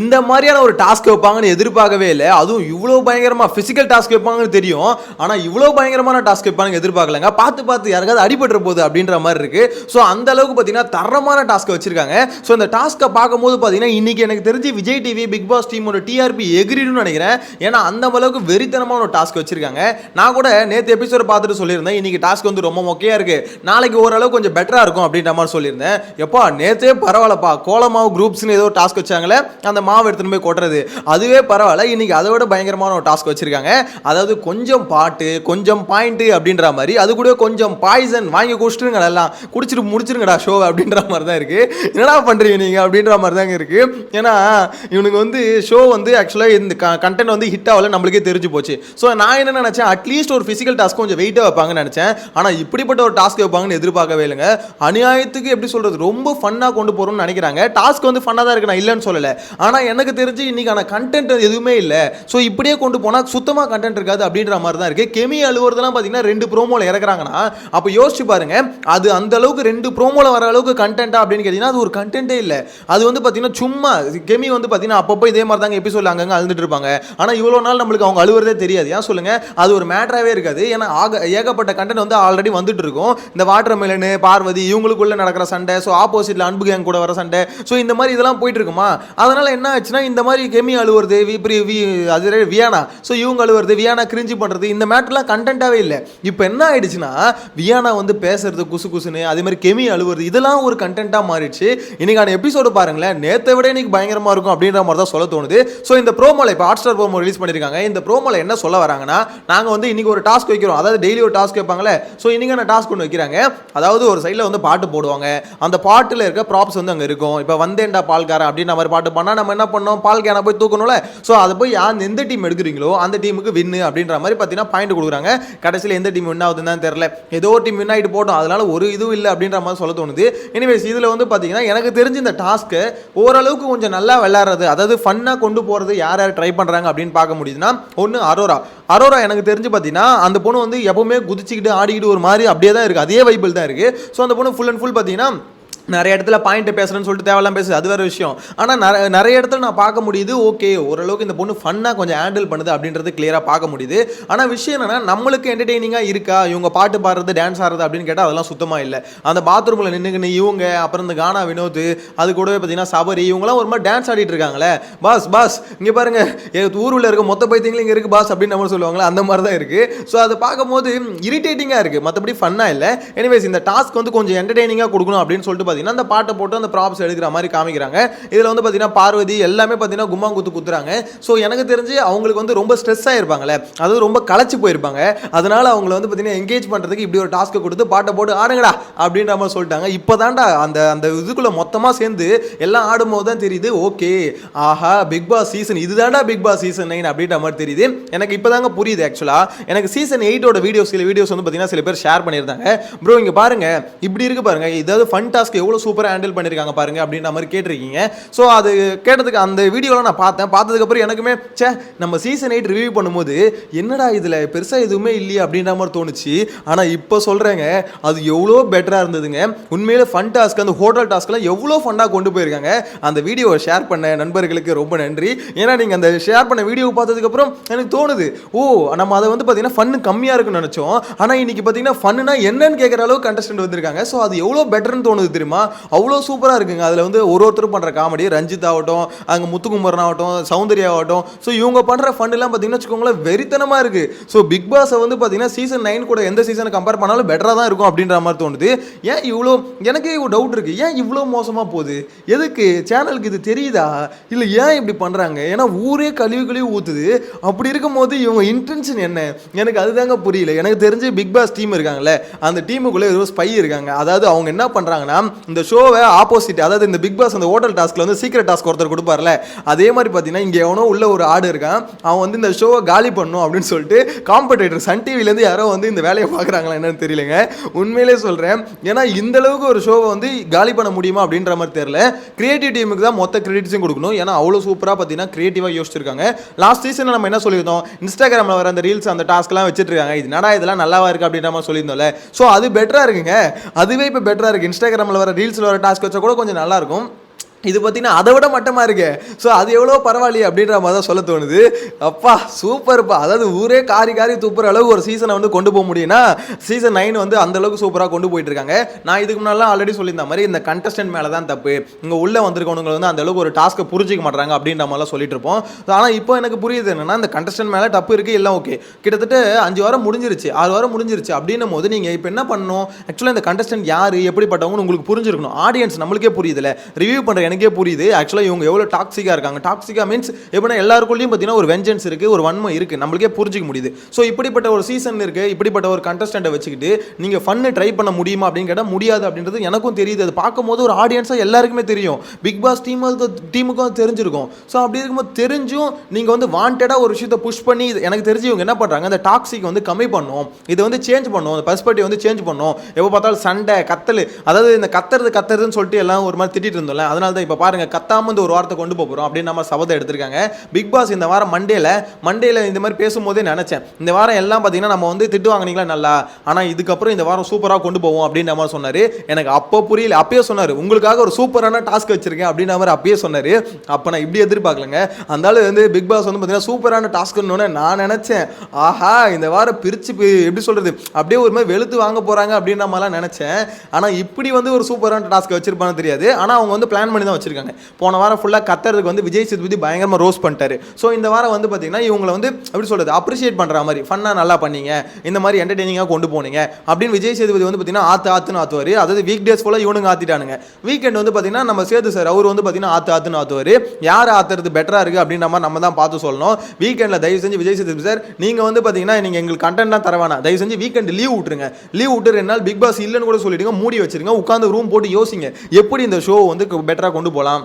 இந்த மாதிரியான ஒரு டாஸ்க் வைப்பாங்கன்னு எதிர்பார்க்கவே இல்லை. அதுவும் இவ்வளோ பயங்கரமாக ஃபிசிக்கல் டாஸ்க் வைப்பாங்கன்னு தெரியும். ஆனால் இவ்வளோ பயங்கரமான டாஸ்க் வைப்பாங்க எதிர்பார்க்கலங்க. பார்த்து பார்த்து யாருக்காவது அடிபட்டுற போகுது அப்படின்ற மாதிரி இருக்கு. ஸோ அந்த அளவுக்கு பார்த்தீங்கன்னா தரமான டாஸ்க் வச்சிருக்காங்க. ஸோ இந்த டாஸ்க்கை பார்க்கும்போது பார்த்தீங்கன்னா இன்னைக்கு எனக்கு தெரிஞ்சு விஜய் டிவி பிக் பாஸ் டீமோட டிஆர்பி எகிரிடும்னு நினைக்கிறேன். ஏன்னா அந்த அளவுக்கு வெறித்தனமான ஒரு டாஸ்க் வச்சிருக்காங்க. நான் கூட நேற்று எபிசோட் பார்த்துட்டு சொல்லியிருந்தேன். இன்னைக்கு டாஸ்க் வந்து ரொம்ப மொக்கையா இருக்கு. நாளைக்கு ஓரளவுக்கு கொஞ்சம் பெட்டராக இருக்கும் அப்படின்ற மாதிரி சொல்லியிருந்தேன். எப்பா நேற்றே பரவாயில்லப்பா. கோலமாவு குரூப்ஸ்னு ஏதோ டாஸ்க் வச்சாங்களே. அந்த மாவு எடுத்துன்னு போய் கொட்டுறது. அதுவே பரவாயில்ல. இன்னைக்கு அதை விட பயங்கரமான ஒரு டாஸ்க் வச்சிருக்காங்க. அதாவது கொஞ்சம் பாட்டு கொஞ்சம் பாயிண்ட்டு அப்படின்ற மாதிரி அது கூட கொஞ்சம் பாய்சன் வாங்கி குடிச்சிருங்கடா எல்லாம். குடிச்சிட்டு முடிச்சிருங்கடா ஷோ அப்படின்ற மாதிரி தான் இருக்குது என்னடா பண்ணுறீங்க நீங்கள் அப்படின்ற மாதிரி தாங்க இருக்கு. ஏன்னா இவனுக்கு வந்து ஷோ வந்து ஆக்சுவலாக இந்த கண்டென்ட் வந்து ஹிட் ஆகல நம்மளுக்கே தெரிஞ்சு போச்சு. ஸோ நான் என்ன நினச்சேன்? அட்லீஸ்ட் ஒரு ஃபிசிக்கல் டாஸ்க் கொஞ்சம் வெயிட்டாக வைப்பாங்கன்னு நினச்சேன். ஆனால் இப்படிப்பட்ட ஒரு டாஸ்க் வைப்பாங்கன்னு எதிர்பார்க்கவே இல்லைங்க. அநியாயத்துக்கு எப்படி சொல்கிறது ரொம்ப ஃபன்னாக கொண்டு போகிறோம்னு நினைக்கிறாங்க. டாஸ்க் வந்து ஃபன்னாக தான் இருக்குது நான் இல்லைன்னு சொல்லலை. ஆனால் எனக்கு தெரிஞ்சு இன்றைக்கான கண்டென்ட் எதுவுமே இல்லை. ஸோ இப்படியே கொண்டு போனால் சுத்தமாக கண்டென்ட் இருக்காது அப்படின்ற மாதிரி தான் இருக்குது கெமி அழுவுறதுலாம் பார்த்தீங்கன்னா ரெண்டு ப்ரோமோவில் இறக்குறாங்கன்னா அப்போ யோசிச்சு பாருங்கள் அது அந்த அளவுக்கு ரெண்டு ப்ரோமோவில் வர அளவுக்கு கண்டென்ட்டா அப்படின்னு கேட்டிங்கன்னா அது ஒரு கண்டென்ட்டே இல்லை. அது வந்து பார்த்தீங்கன்னா சும்மா கெமி வந்து பார்த்தீங்கன்னா அப்பப்போ இதே மாதிரி தாங்க எபிசோட் அங்கங்கே அழுதுட்டு இருப்பாங்க. ஆனால் இவ்வளோ நாள் நம்மளுக்கு அவங்க அழுவுறதே தெரியாது. ஏன் சொல்லுங்கள் அது ஒரு மேட்டராகவே இருக்காது. ஏன்னா ஆக ஏகப்பட்ட கண்டென்ட் வந்து ஆல்ரெடி வந்துட்டு இருக்கும். இந்த வாட்டர் மெலனு பார்வதி இவங்களுக்குள்ளே நடக்கிற சண்டை ஸோ ஆப்போசிட்டில் அன்பு கேங் கூட வர சண்டை. ஸோ இந்த மாதிரி இதெல்லாம் போயிட்டு இருக்குமா? அதனால அதனால் என்ன ஆச்சுன்னா இந்த மாதிரி கெமி அழுவுறது இப்படி வி அது வியானா. ஸோ இவங்க அழுவுறது வியானா கிரிஞ்சு பண்ணுறது இந்த மேட்டர்லாம் கண்டென்ட்டாகவே இல்லை. இப்போ என்ன ஆயிடுச்சுன்னா வியானா வந்து பேசுறது குசு குசுன்னு அதே மாதிரி கெமி அழுவுறது இதெல்லாம் ஒரு கண்டென்ட்டாக மாறிடுச்சு. இன்னைக்கான எபிசோடு பாருங்களேன் நேற்றை விட இன்னைக்கு பயங்கரமாக இருக்கும் அப்படின்ற மாதிரி தான் சொல்ல தோணுது. ஸோ இந்த ப்ரோமோல இப்போ ஹாட் ஸ்டார் ப்ரோமோ ரிலீஸ் பண்ணியிருக்காங்க இந்த ப்ரோமோல என்ன சொல்ல வராங்கன்னா நாங்கள் வந்து இன்னைக்கு ஒரு டாஸ்க் வைக்கிறோம். அதாவது டெய்லி ஒரு டாஸ்க் வைப்பாங்களே ஸோ இன்னைக்கான டாஸ்க் ஒன்று வைக்கிறாங்க. அதாவது ஒரு சைடில் வந்து பாட்டு போடுவாங்க. அந்த பாட்டில் இருக்க ப்ராப்ஸ் வந்து அங்கே இருக்கும். இப்போ வந்தேன்டா பால்காரன் அப்படின்ற மாதிரி பாட்டு ஆனால் நம்ம என்ன பண்ணோம்? பால் கேனை போய் தூக்கணும்ல. ஸோ அதை போய் யார் எந்த டீம் எடுக்கிறீங்களோ அந்த டீமுக்கு வின்னு அப்படின்ற மாதிரி பார்த்தீங்கன்னா பாயிண்ட் கொடுக்குறாங்க. கடைசியில் எந்த டீம் வின் ஆகுதுன்னு தான் தெரியல. ஏதோ ஒரு டீம் வின் ஆகிட்டு போட்டோம். அதனால ஒரு இதுவும் இல்லை அப்படின்ற மாதிரி சொல்ல தோணுது. எனிவேஸ் இதில் வந்து பார்த்தீங்கன்னா எனக்கு தெரிஞ்ச இந்த டாஸ்க்கு ஓரளவுக்கு கொஞ்சம் நல்லா விளாட்றது அதாவது ஃபன்னாக கொண்டு போகிறது யார் யார் ட்ரை பண்ணுறாங்க அப்படின்னு பார்க்க முடியுதுன்னா ஒன்று அரோரா. அரோரா எனக்கு தெரிஞ்சு பார்த்தீங்கன்னா அந்த பொண்ணு வந்து எப்பவுமே குதிச்சுக்கிட்டு ஆடிக்கிட்டு ஒரு மாதிரி அப்படியே தான் இருக்குது அதே வைபிள் தான் இருக்குது ஸோ அந்த பொண்ணு ஃபுல் அண்ட் ஃபுல் பார்த்தீங்கன்னா நிறைய இடத்துல பாயிண்ட் பேசுகிறேன்னு சொல்லிட்டு தேவையெல்லாம் பேசுது. அது வேறு விஷயம். ஆனால் நிறைய நிறைய இடத்துல நான் பார்க்க முடியுது ஓகே ஓரளவுக்கு இந்த பொண்ணு ஃபன்னாக கொஞ்சம் ஹேண்டில் பண்ணுது அப்படின்றது கிளியராக பார்க்க முடியுது. ஆனால் விஷயம் என்னென்னா நம்மளுக்கு என்டர்டெய்னிங்காக இருக்கா? இவங்க பாட்டு பாடுறது டான்ஸ் ஆடுறது அப்படின்னு கேட்டால் அதெல்லாம் சுத்தமாக இல்லை. அந்த பாத்ரூமில் நின்றுக்கின்னு இவங்க அப்புறம் இந்த கானா வினோத் அது கூடவே பார்த்தீங்கன்னா சபரி இவங்களாம் ஒரு மாதிரி டான்ஸ் ஆடிட்டு இருக்காங்களே. பாஸ் பாஸ் இங்கே பாருங்கள் ஊரில் இருக்க மொத்த பைத்தியங்களும் இங்கே இருக்குது பாஸ் அப்படின்னு நம்ம சொல்லுவாங்களே அந்த மாதிரி தான் இருக்குது ஸோ அதை பார்க்கும்போது இரிட்டேட்டிங்காக இருக்குது மற்றபடி ஃபன்னாக இல்லை. எனிவேஸ் இந்த டாஸ்க் வந்து கொஞ்சம் என்டர்டெய்னிங்காக கொடுக்கணும் அப்படின்னு சொல்லிட்டு பார்த்தீங்கன்னா அந்த பாட்டை போட்டு அந்த ப்ராப்ஸ் எடுக்கிற மாதிரி காமிக்கிறாங்க. இதில் வந்து பார்த்தீங்கன்னா பார்வதி எல்லாமே பார்த்தீங்கன்னா கும்மாங்குத்து குத்துறாங்க. ஸோ எனக்கு தெரிஞ்சு அவங்களுக்கு வந்து ரொம்ப ஸ்ட்ரெஸ் ஆகிருப்பாங்களே அதாவது ரொம்ப களைச்சி போயிருப்பாங்க. அதனால அவங்கள வந்து பார்த்தீங்கன்னா என்கேஜ் பண்ணுறதுக்கு இப்படி ஒரு டாஸ்க்கை கொடுத்து பாட்டை போட்டு ஆடுங்கடா அப்படின்ற மாதிரி சொல்லிட்டாங்க. இப்போ தாண்டா அந்த அந்த இதுக்குள்ள மொத்தமாக சேர்ந்து எல்லாம் ஆடும்போது தான் தெரியுது ஓகே ஆஹா பிக் பாஸ் சீசன் இதுதான்டா பிக் பாஸ் சீசன் நைன் அப்படின்ற மாதிரி தெரியுது. எனக்கு இப்போ தாங்க புரியுது ஆக்சுவலாக எனக்கு சீசன் எயிட்டோட வீடியோஸ் சில வீடியோஸ் வந்து பார்த்தீங்கன்னா சில பேர் ஷேர் பண்ணியிருந்தாங்க. ப்ரோ இங்கே பாருங்க. இப்படி இருக்கு பாருங்க. இதாவது ஃபன் டாஸ்க் எவ்வளோ சூப்பராக ஹேண்டில் பண்ணியிருக்காங்க பாருங்க அப்படின்ற மாதிரி கேட்டிருக்கீங்க. ஸோ அது கேட்டதுக்கு அந்த வீடியோலாம் நான் பார்த்தேன். பார்த்ததுக்கப்புறம் எனக்குமே ச்சே நம்ம சீசன் எயிட் ரிவ்யூ பண்ணும்போது என்னடா இதில் பெருசாக எதுவுமே இல்லையே அப்படின்ற மாதிரி தோணுச்சு. ஆனால் இப்போ சொல்கிறேங்க அது எவ்வளோ பெட்டராக இருந்ததுங்க. உண்மையிலே ஃபன் டாஸ்க் அந்த ஹோட்டல் டாஸ்க்லாம் எவ்வளோ ஃபண்டாக கொண்டு போயிருக்காங்க. அந்த வீடியோவை ஷேர் பண்ண நண்பர்களுக்கு ரொம்ப நன்றி. ஏன்னா நீங்கள் அந்த ஷேர் பண்ண வீடியோ பார்த்ததுக்கப்புறம் எனக்கு தோணுது ஓ நம்ம அதை வந்து பார்த்தீங்கன்னா ஃபன்னு கம்மியாக இருக்குன்னு நினச்சோம். ஆனால் இன்றைக்கி பார்த்தீங்கன்னா ஃபன்னுனா என்னன்னு கேட்குற அளவுக்கு கண்டஸ்டன்ட் வந்திருக்காங்க. ஸோ அது எவ்வளோ பெட்டர்னு தோணுது தெரியுமா? அவ்வளோ சூப்பராக இருக்குங்க. அதில் வந்து ஒரு ஒருத்தர் பண்ணுற காமெடி ரஞ்சித் ஆகட்டும் அங்கே முத்துக்குமரன் ஆகட்டும் சௌந்தர்யா ஆகட்டும். ஸோ இவங்க பண்ணுற ஃபண்டெல்லாம் பார்த்தீங்கன்னா வச்சுக்கோங்களேன் வெறித்தனமாக இருக்குது ஸோ பிக் பாஸை வந்து பார்த்தீங்கன்னா சீசன் நைன் கூட எந்த சீசனை கம்பேர் பண்ணாலும் பெட்டராக தான் இருக்கும் அப்படின்ற மாதிரி தோணுது. ஏன் இவ்வளோ எனக்கே ஒரு டவுட் இருக்குது ஏன் இவ்வளோ மோசமாக போகுது? எதுக்கு? சேனலுக்கு இது தெரியுதா? இல்லை ஏன் இப்படி பண்ணுறாங்க ஏன்னா ஊரே கழிவு கழிவு ஊற்றுது அப்படி இருக்கும்போது இவங்க இன்டென்ஷன் என்ன? எனக்கு அதுதாங்க புரியல. எனக்கு தெரிஞ்சு பிக் பாஸ் டீம் இருக்காங்கல்ல அந்த டீமுக்குள்ளே ஏதோ ஸ்பை இருக்காங்க. அதாவது அவங்க என்ன பண்ணுறாங்கன்னா இந்த ஷோவை ஆப்போசிட் அதாவது இந்த பிக் பாஸ் அந்த ஹோட்டல் டாஸ்க்கில் வந்து சீக்கிரட் டாஸ்க் ஒருத்தர் கொடுப்பார்ல அதே மாதிரி பார்த்தீங்கன்னா இங்கே எவனோ உள்ள ஒரு ஆடு இருக்கான் அவன் வந்து இந்த ஷோவை காலி பண்ணும் அப்படின்னு சொல்லிட்டு காம்படேட்டர் சன் டிவிலேருந்து யாரோ வந்து இந்த வேலையை பார்க்குறாங்களா என்னன்னு தெரியலங்க. உண்மையிலே சொல்கிறேன் ஏன்னா இந்த அளவுக்கு ஒரு ஷோவை வந்து காலி பண்ண முடியுமா அப்படின்ற மாதிரி தெரியல. கிரியேட்டிவ் டீமுக்கு தான் மொத்த கிரெடிட்ஸும் கொடுக்கணும். ஏன்னா அவ்வளோ சூப்பராக பார்த்தீங்கன்னா கிரியேட்டிவாக யோசிச்சிருக்காங்க. லாஸ்ட் சீசனில் நம்ம என்ன சொல்லியிருந்தோம்? இன்ஸ்டாகிராமில் வர அந்த ரீல்ஸ் அந்த டாஸ்க்லாம் வச்சுட்டுருக்காங்க இது நடா இதெல்லாம் நல்லாவா இருக்குது அப்படின்ற மாதிரி சொல்லியிருந்தோம்ல. ஸோ அது பெட்டராக இருக்குங்க. அதுவே இப்போ பெட்டராக இருக்குது இன்ஸ்டாகிராமில் வர ரீல்ஸில் வர டாஸ்க் வச்சா கூட கொஞ்சம் நல்லா இருக்கும். இது பார்த்தீங்கன்னா அதை விட மட்டமாக இருக்கு. ஸோ அது எவ்வளோ பரவாயில்லையே அப்படின்ற மாதிரி தான் சொல்ல தோணுது. அப்பா சூப்பர்ப்பா அதாவது ஊரே காரி காரி துப்புற அளவுக்கு ஒரு சீசனை வந்து கொண்டு போக முடியும்னா சீசன் நைன் வந்து அந்தளவுக்கு சூப்பராக கொண்டு போயிட்டு இருக்காங்க. நான் இதுக்கு முன்னாலாம் ஆல்ரெடி சொல்லியிருந்த மாதிரி இந்த கண்டஸ்டன்ட் மேலே தான் தப்பு. இங்கே உள்ளே வந்திருக்கவங்க வந்து அந்தளவுக்கு ஒரு டாஸ்க்கை புரிஞ்சிக்க மாட்டாங்க அப்படின்ற மாதிரிலாம் சொல்லிட்டு இருப்போம். ஆனால் இப்போ எனக்கு புரியுது என்னன்னா இந்த கண்டஸ்டன்ட் மேலே தப்பு இருக்குது எல்லாம் ஓகே கிட்டத்தட்ட அஞ்சு வாரம் முடிஞ்சிருச்சு ஆறு வாரம் முடிஞ்சிருச்சு அப்படின்னும் போது நீங்கள் இப்போ என்ன பண்ணணும்? ஆக்சுவலாக இந்த கண்டஸ்டன்ட் யார் எப்படிப்பட்டவங்கன்னு உங்களுக்கு புரிஞ்சிருக்கணும். ஆடியன்ஸ் நம்மளுக்கே புரியுதுல ரிவ்யூ பண்ணுற எனக்கு புரியுது. ஆக்சுவலாக இவங்க எவ்வளோ டாக்ஸிக்காக இருக்காங்க. டாக்ஸிக்காக மீன்ஸ் எப்படின்னா எல்லாருக்குள்ளேயும் பார்த்தீங்கன்னா ஒரு வெஞ்சன்ஸ் இருக்குது ஒரு வன்மை இருக்குது நம்மளுக்கே புரிஞ்சிக்க முடியுது. ஸோ இப்படிப்பட்ட ஒரு சீசன் இருக்குது இப்படிப்பட்ட ஒரு கண்டஸ்டண்ட்டை வச்சுக்கிட்டு நீங்கள் ஃபன்னு ட்ரை பண்ண முடியுமா அப்படின்னு கேட்டால் முடியாது அப்படின்றது எனக்கும் தெரியுது. அது பார்க்கும்போது ஒரு ஆடியன்ஸாக எல்லாருக்குமே தெரியும். பிக் பாஸ் டீமுக்கு டீமுக்கும் தெரிஞ்சிருக்கும். ஸோ அப்படி இருக்கும்போது தெரிஞ்சும் நீங்கள் வந்து வாண்டடாக ஒரு விஷயத்தை புஷ் பண்ணி எனக்கு தெரிஞ்சு இவங்க என்ன பண்ணுறாங்க அந்த டாக்ஸிக் வந்து கம்மி பண்ணும். இதை வந்து சேஞ்ச் பண்ணும். அந்த பர்ஸ்பெக்டிவ் வந்து சேஞ்ச் பண்ணும். எப்போ பார்த்தாலும் சண்டை கத்தல் அதாவது இந்த கத்துறது கத்துறதுன்னு சொல்லிட்டு எல்லாம் ஒரு மாதிரி திட்டிட்டு இருந்தோம்ல அதனால தான் இப்போ பாருங்க கத்தாமந்து ஒரு வாரத்தை கொண்டு போக போகிறோம் அப்படின்னு நம்ம சபதம் எடுத்திருக்காங்க. பிக் பாஸ் இந்த வாரம் மண்டேல மண்டேல இந்த மாதிரி பேசும்போதே நினச்சேன். இந்த வாரம் எல்லாம் பார்த்தீங்கன்னா நம்ம வந்து திட்டு வாங்கினீங்களா? நல்லா. ஆனால் இதுக்கப்புறம் இந்த வாரம் சூப்பராக கொண்டு போவோம் அப்படின்ற மாதிரி சொன்னார். எனக்கு அப்போ புரியல. அப்பயே சொன்னார் உங்களுக்காக ஒரு சூப்பரான டாஸ்க் வச்சிருக்கேன் அப்படின்ற மாதிரி அப்பயே சொன்னார். அப்போ நான் இப்படி எதிர்பார்க்கலங்க. அந்த வந்து பிக் பாஸ் வந்து பார்த்தீங்கன்னா சூப்பரான டாஸ்க்குன்னு நான் நினச்சேன். ஆஹா இந்த வாரம் பிரித்து எப்படி சொல்கிறது அப்படியே ஒரு மாதிரி வெளுத்து வாங்க போகிறாங்க அப்படின்ற மாதிரிலாம் நினச்சேன். ஆனால் இப்படி வந்து ஒரு சூப்பரான டாஸ்க் வச்சிருப்பான்னு தெரியாது. ஆனால் அவங்க வந்து பிளான் பண்ணி தான் வச்சிருக்காங்க. போன வாரம் ஃபுல்லாக கத்துறதுக்கு வந்து விஜய் சேதுபதி பயங்கரமாக ரோஸ் பண்ணிட்டாரு. ஸோ இந்த வாரம் வந்து பார்த்தீங்கன்னா இவங்களை வந்து எப்படி சொல்கிறது அப்ரிஷியேட் பண்ணுற மாதிரி ஃபன்னாக நல்லா பண்ணீங்க. இந்த மாதிரி என்டர்டெய்னிங்காக கொண்டு போனீங்க. அப்படின்னு விஜய் சேதுபதி வந்து பார்த்தீங்கன்னா ஆத்து ஆத்துன்னு ஆத்துவார். அதாவது வீக் டேஸ் ஃபுல்லாக இவனுங்க ஆத்திட்டானுங்க. வீக்கெண்ட் வந்து பார்த்தீங்கன்னா நம்ம சேது சார் அவர் வந்து பார்த்தீங்கன்னா ஆத்து ஆத்துன்னு ஆத்துவார். யார் ஆத்துறது பெட்டராக இருக்குது அப்படின்ற மாதிரி நம்ம தான் பார்த்து சொல்லணும். வீக்கெண்டில் தயவு செஞ்சு விஜய் சேதுபதி சார் நீங்கள் வந்து பார்த்தீங்கன்னா நீங்கள் எங்களுக்கு கண்டென்ட்லாம் தர வேணாம். தயவு செஞ்சு வீக்கெண்ட் லீவ் விட்டுருங்க. லீவ் விட்டு ரெண்டு நாள் பிக் பாஸ் இல்லைன்னு கூட சொல்லிடுங்க. மூடி வச்சிருங்க. உட்காந்து ரூம் போட்டு யோசிங்க. எப்படி இந்த ஷோ வந்து பெட்டராக கொண்டு போகலாம்.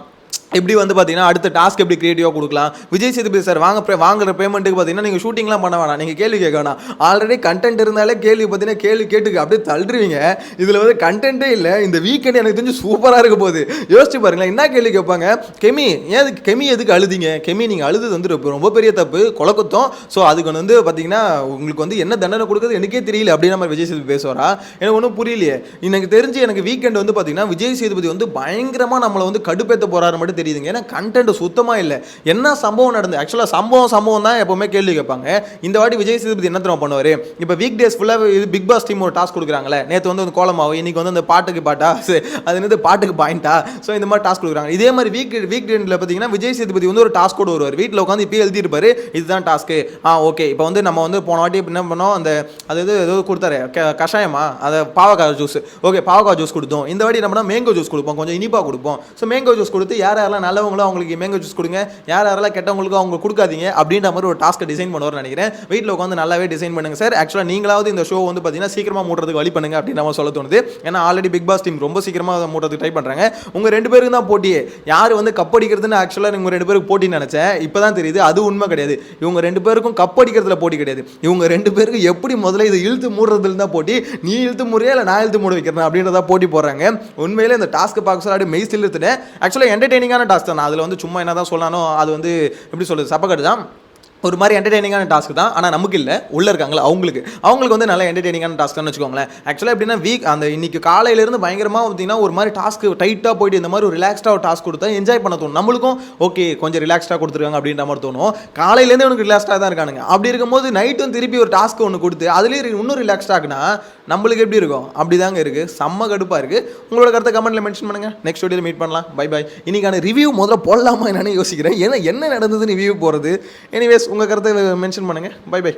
எப்படி வந்து பார்த்தீங்கன்னா அடுத்த டாஸ்க் எப்படி கிரியேட்டிவாக கொடுக்கலாம்? விஜய் சேதுபதி சார் வாங்க வாங்குற பேமெண்ட்டுக்கு பார்த்தீங்கன்னா நீங்கள் ஷூட்டிங்லாம் பண்ண வேணாம். நீங்கள் கேள்வி கேட்க வேணாம். ஆல்ரெடி கண்டென்ட் இருந்தாலே கேள்வி பார்த்தீங்கன்னா கேள்வி கேட்டுக்கு. அப்படியே தள்ளுருவீங்க. இதில் வந்து கண்டென்ட்டே இல்லை. இந்த வீக்கெண்ட் எனக்கு தெரிஞ்சு சூப்பராக இருக்க போகுது. யோசிச்சு பாருங்களேன் என்ன கேள்வி கேட்பாங்க? கெமி ஏன் கெமி எதுக்கு அழுதிங்க? கெமி நீங்கள் அழுது வந்து ரொம்ப- ரொம்ப பெரிய தப்பு. கொலக்குத்தம் ஸோ அதுக்கு வந்து பார்த்தீங்கன்னா உங்களுக்கு வந்து என்ன தண்டனை கொடுக்குறது எனக்கே தெரியல அப்படின்ற மாதிரி விஜய் சேதுபதி பேசுவாரா? எனக்கு ஒன்றும் புரியலையே. எனக்கு தெரிஞ்சு எனக்கு வீக்கெண்ட் வந்து பார்த்தீங்கன்னா விஜய் சேதுபதி வந்து பயங்கரமாக நம்மளை வந்து கடுப்பேற்ற போகிறாரு மட்டும் தெரியுதுங்க. ஏன்னா கண்டென்ட் சுத்தமாக இல்லை. என்ன சம்பவம் நடந்து ஆக்சுவலாக சம்பவம் சம்பவம் தான் எப்பவுமே கேள்வி கேட்பாங்க. இந்த வாட்டி விஜய் சேதுபதி என்ன தெரியுமா பண்ணுவார்? இப்போ வீக் டேஸ் ஃபுல்லாக இது பிக் பாஸ் டீம் ஒரு டாஸ்க் கொடுக்குறாங்களே. நேற்று வந்து அந்த கோலமாவு இன்னைக்கு வந்து அந்த பாட்டுக்கு பாட்டா? அது என்னது பாட்டுக்கு பாயிண்டா ஸோ இந்த மாதிரி டாஸ்க் கொடுக்குறாங்க. இதே மாதிரி வீக் வீக் டேண்டில் பார்த்தீங்கன்னா விஜய் சேதுபதி வந்து ஒரு டாஸ்க் கூட வருவார். வீட்டில் உட்காந்து இப்போ எழுதிருப்பாரு இதுதான் டாஸ்க்கு ஆ ஓகே இப்போ வந்து நம்ம வந்து போன வாட்டி என்ன பண்ணோம்? அந்த அது இது ஏதோ கொடுத்தாரு. க- கஷாயமா? அதை பாவக்காய் ஜூஸ் ஓகே பாவக்காய் ஜூஸ் கொடுத்தோம். இந்த வாட்டி நம்ம மேங்கோ ஜூஸ் கொடுப்போம். கொஞ்சம் இனிப்பாக கொடுப்போம். ஸோ மேங்கோ ஜூஸ் கொடுத்து யார் யாரெல்லாம் நல்லவங்களோ அவங்களுக்கு மேங்கோ ஜூஸ் கொடுங்க. யார் யாரெல்லாம் கெட்டவங்களுக்கோ அவங்க கொடுக்காதீங்க அப்படின்ற மாதிரி ஒரு டாஸ்க்கை டிசைன் பண்ணுவார்னு நினைக்கிறேன். வீட்டில் உட்காந்து நல்லாவே டிசைன் பண்ணுங்க சார் ஆக்சுவலாக நீங்களாவது இந்த ஷோ வந்து பார்த்தீங்கன்னா சீக்கிரமாக மூடுறதுக்கு வழி பண்ணுங்க அப்படின்னு நம்ம சொல்ல தோணுது. ஏன்னா ஆல்ரெடி பிக் பாஸ் டீம் ரொம்ப சீக்கிரமாக மூடுறதுக்கு ட்ரை பண்ணுறாங்க உங்கள் ரெண்டு பேருக்கு தான் போட்டியே. யார் வந்து கப் அடிக்கிறதுன்னு ஆக்சுவலாக உங்கள் ரெண்டு பேருக்கு போட்டி நினச்சேன். இப்போ தான் தெரியுது அது உண்மை கிடையாது. இவங்க ரெண்டு பேருக்கும் கப் அடிக்கிறதுல போட்டி கிடையாது. இவங்க ரெண்டு பேருக்கு எப்படி முதல்ல இதை இழுத்து மூடுறதுல தான் போட்டி? நீ இழுத்து முறையா இல்லை நான் இழுத்து மூட வைக்கிறேன் அப்படின்றத போட்டி போடுறாங்க. உண்மையிலே இந்த டாஸ்க் பார்க்க சொல்ல அப்படியே மெய் சில்லுத்துட்டேன் ஆக்சுவலாக என்டர்டெய்னிங்கான டாஸ்க். தான் அதில் வந்து சும்மா என்ன தான் சொல்லணும் அது வந்து எப்படி சொல்றது சப்பக்கட்டு தான். ஒரு மாதிரி என்டர்டெய்னிங்கான டாஸ்க் தான். ஆனால் நமக்கு இல்லை. உள்ளே இருக்காங்களா அவங்களுக்கு. அவங்களுக்கு வந்து நல்ல என்டர்டெய்னிங்கான டாஸ்க்னு வச்சுக்கோங்களேன். ஆக்சுவலாக எப்படின்னா வீக் அந்த இன்னைக்கு காலையிலேருந்து பயங்கரமாக பார்த்தீங்கன்னா ஒரு மாதிரி டாஸ்க் டைட்டாக போயிட்டு இந்த மாதிரி ஒரு ரிலாக்ஸ்டாக ஒரு டாஸ்க் கொடுத்தா என்ஜாய் பண்ண தோணும். நம்மளுக்கும் ஓகே கொஞ்சம் ரிலாக்ஸ்டாக கொடுத்துருக்காங்க அப்படின்ற மாதிரி தோணும். காலையிலேருந்து உனக்கு ரிலாக்ஸ்டாக தான் இருக்கானுங்க. அப்படி இருக்கும்போது நைட்டும் திருப்பி ஒரு டாஸ்க் ஒன்று கொடுத்து அதுலேயே இன்னும் ரிலாக்ஸ்டாகுனா நம்மளுக்கு எப்படி இருக்கும்? அப்படி தாங்க இருக்குது செம்ம கடுப்பாக இருக்குது உங்களோட கருத்தை கமெண்ட்டில் மென்ஷன் பண்ணுங்கள் நெக்ஸ்ட் வீடியோவில் மீட் பண்ணலாம். பை பை இன்னைக்கான ரிவ்யூ முதல்ல போடலாமா என்னன்னு யோசிக்கிறேன். ஏன்னா என்ன நடந்ததுன்னு ரிவ்யூ போகிறது எனிவேஸ் உங்கள் கருத்தை மென்ஷன் பண்ணுங்கள் பை பை